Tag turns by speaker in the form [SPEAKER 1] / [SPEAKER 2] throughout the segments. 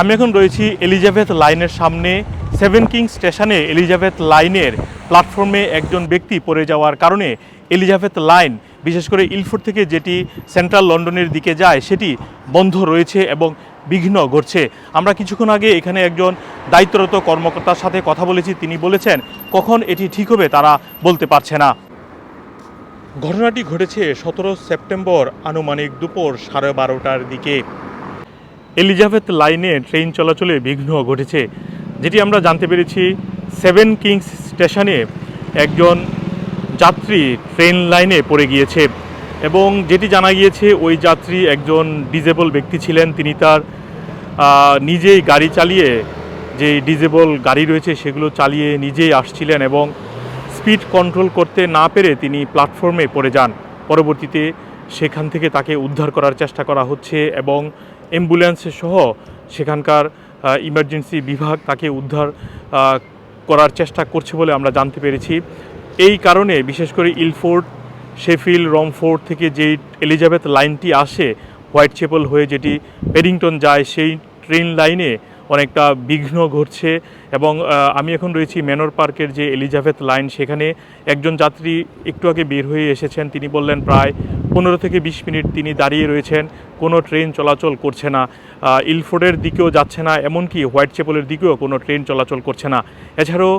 [SPEAKER 1] আমি এখন রয়েছি এলিজাবেথ লাইনের সামনে সেভেন কিং স্টেশনে এলিজাবেথ লাইনের প্ল্যাটফর্মে একজন ব্যক্তি পড়ে যাওয়ার কারণে এলিজাবেথ লাইন বিশেষ করে ইলফোর্ড থেকে যেটি সেন্ট্রাল লন্ডনের দিকে যায়, সেটি বন্ধ রয়েছে এবং বিঘ্ন ঘটছে। আমরা কিছুক্ষণ আগে এখানে একজন দায়িত্বরত কর্মকর্তার সাথে কথা বলেছি। তিনি বলেছেন, কখন এটি ঠিক হবে তারা বলতে পারছে না। ঘটনাটি ঘটেছে সতেরো সেপ্টেম্বর আনুমানিক দুপুর সাড়ে বারোটার দিকে। এলিজাবেথ লাইনে ট্রেন চলাচলে বিঘ্ন ঘটেছে, যেটি আমরা জানতে পেরেছি, সেভেন কিংস স্টেশনে একজন যাত্রী ট্রেন লাইনে পড়ে গিয়েছে এবং যেটি জানা গিয়েছে, ওই যাত্রী একজন ডিজেবল ব্যক্তি ছিলেন। তিনি তার নিজেই গাড়ি চালিয়ে যে ডিজেবল গাড়ি রয়েছে সেগুলো চালিয়ে নিজেই আসছিলেন এবং স্পিড কন্ট্রোল করতে না পেরে তিনি প্ল্যাটফর্মে পড়ে যান। পরবর্তীতে সেখান থেকে তাকে উদ্ধার করার চেষ্টা করা হচ্ছে এবং অ্যাম্বুলেন্স সহ সেখানকার ইমার্জেন্সি বিভাগ তাকে উদ্ধার করার চেষ্টা করছে বলে আমরা জানতে পেরেছি। এই কারণে বিশেষ করে ইলফোর্ড শেফিল রমফোর্ড থেকে যেই এলিজাবেথ লাইনটি আসে, হোয়াইট চেপল হয়ে যেটি পেডিংটন যায়, সেই ট্রেন লাইনে অনেকটা বিঘ্ন ঘটছে এবং আমি এখন রয়েছি ম্যানর পার্কের যে এলিজাবেথ লাইন, সেখানে একজন যাত্রী একটু আগে বের হয়ে এসেছেন। তিনি বললেন, প্রায় পনেরো থেকে বিশ মিনিট তিনি দাঁড়িয়ে রয়েছেন। কোনো ট্রেন চলাচল করছে না। ইলফোর্ডের দিকেও যাচ্ছে না, এমনকি হোয়াইট চেপলের দিকেও কোনো ট্রেন চলাচল করছে না। এছাড়াও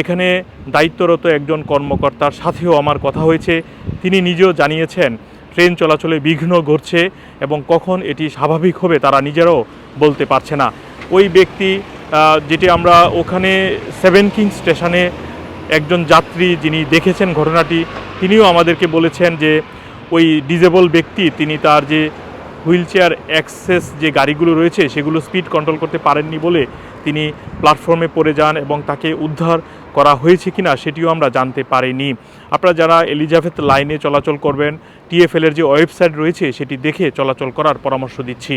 [SPEAKER 1] এখানে দায়িত্বরত একজন কর্মকর্তার সাথেও আমার কথা হয়েছে। তিনি নিজেও জানিয়েছেন, ট্রেন চলাচলে বিঘ্ন ঘটছে এবং কখন এটি স্বাভাবিক হবে তারা নিজেরাও বলতে পারছে না। ওই ব্যক্তি যেটি আমরা ওখানে সেভেন কিং স্টেশনে একজন যাত্রী যিনি দেখেছেন ঘটনাটি, তিনিও আমাদেরকে বলেছেন যে ওই ডিজেবল ব্যক্তি, তিনি তার যে হুইল চেয়ার অ্যাক্সেস যে গাড়িগুলো রয়েছে, সেগুলো স্পিড কন্ট্রোল করতে পারেননি বলে তিনি প্ল্যাটফর্মে পড়ে যান এবং তাকে উদ্ধার করা হয়েছে কি না সেটিও আমরা জানতে পারিনি। আপনারা যারা এলিজাবেথ লাইনে চলাচল করবেন টিএফএল এর যে ওয়েবসাইট রয়েছে, সেটি দেখে চলাচল করার পরামর্শ দিচ্ছি।